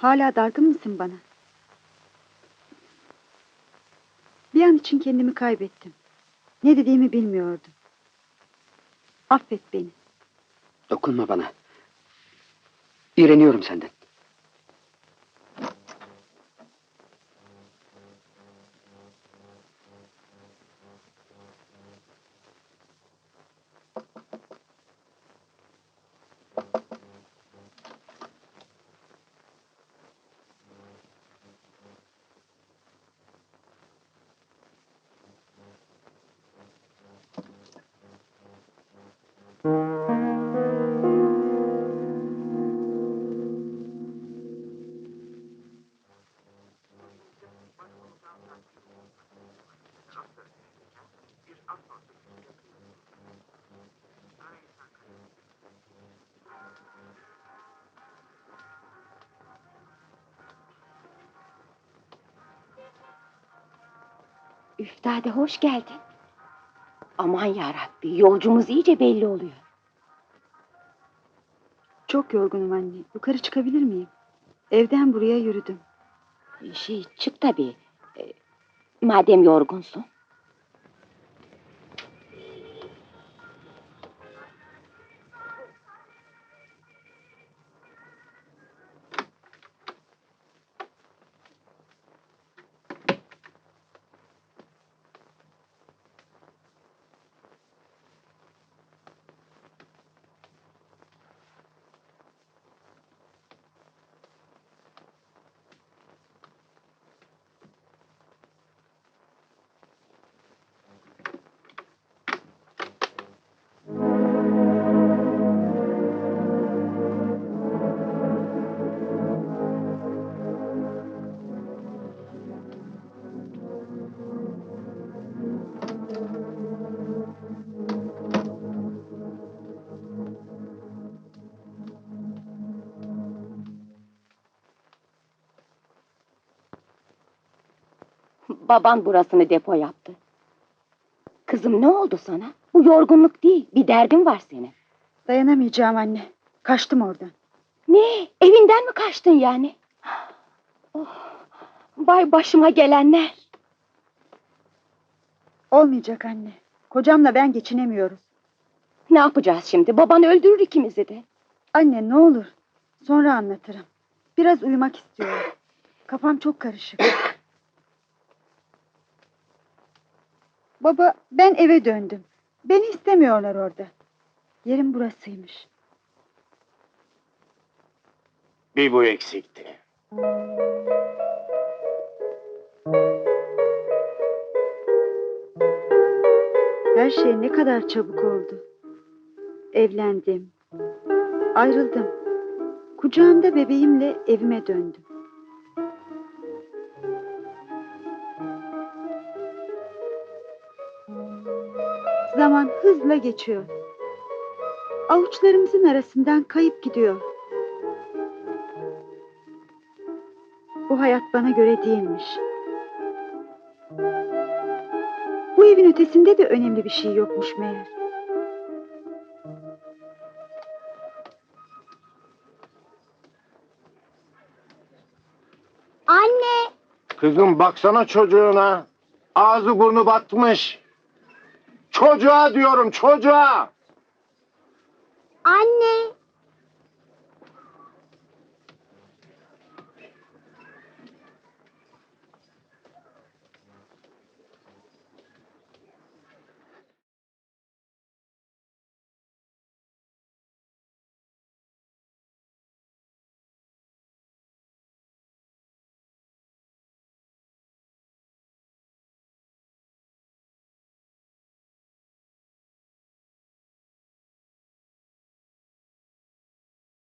Hala dargın mısın bana? Bir an için kendimi kaybettim. Ne dediğimi bilmiyordum. Affet beni. Dokunma bana. İğreniyorum senden. Üftade hoş geldin. Aman yarabbi yolcumuz iyice belli oluyor. Çok yorgunum anne. Yukarı çıkabilir miyim? Evden buraya yürüdüm. Şey çık tabii. Ee, madem yorgunsun. Baban burasını depo yaptı. Kızım ne oldu sana? Bu yorgunluk değil, bir derdin var senin. Dayanamayacağım anne. Kaçtım oradan. Ne? Evinden mi kaçtın yani? Oh, vay başıma gelenler. Olmayacak anne. Kocamla ben geçinemiyoruz. Ne yapacağız şimdi? Baban öldürür ikimizi de. Anne ne olur. Sonra anlatırım. Biraz uyumak istiyorum. Kafam çok karışık. Baba ben eve döndüm. Beni istemiyorlar orada. Yerim burasıymış. Bir bu eksikti. Her şey ne kadar çabuk oldu. Evlendim. Ayrıldım. Kucağımda bebeğimle evime döndüm. Zaman hızla geçiyor. Avuçlarımızın arasından kayıp gidiyor. Bu hayat bana göre değilmiş. Bu evin ötesinde de önemli bir şey yokmuş meğer. Anne! Kızım baksana çocuğuna. Ağzı burnu batmış. Çocuğa diyorum çocuğa. Anne!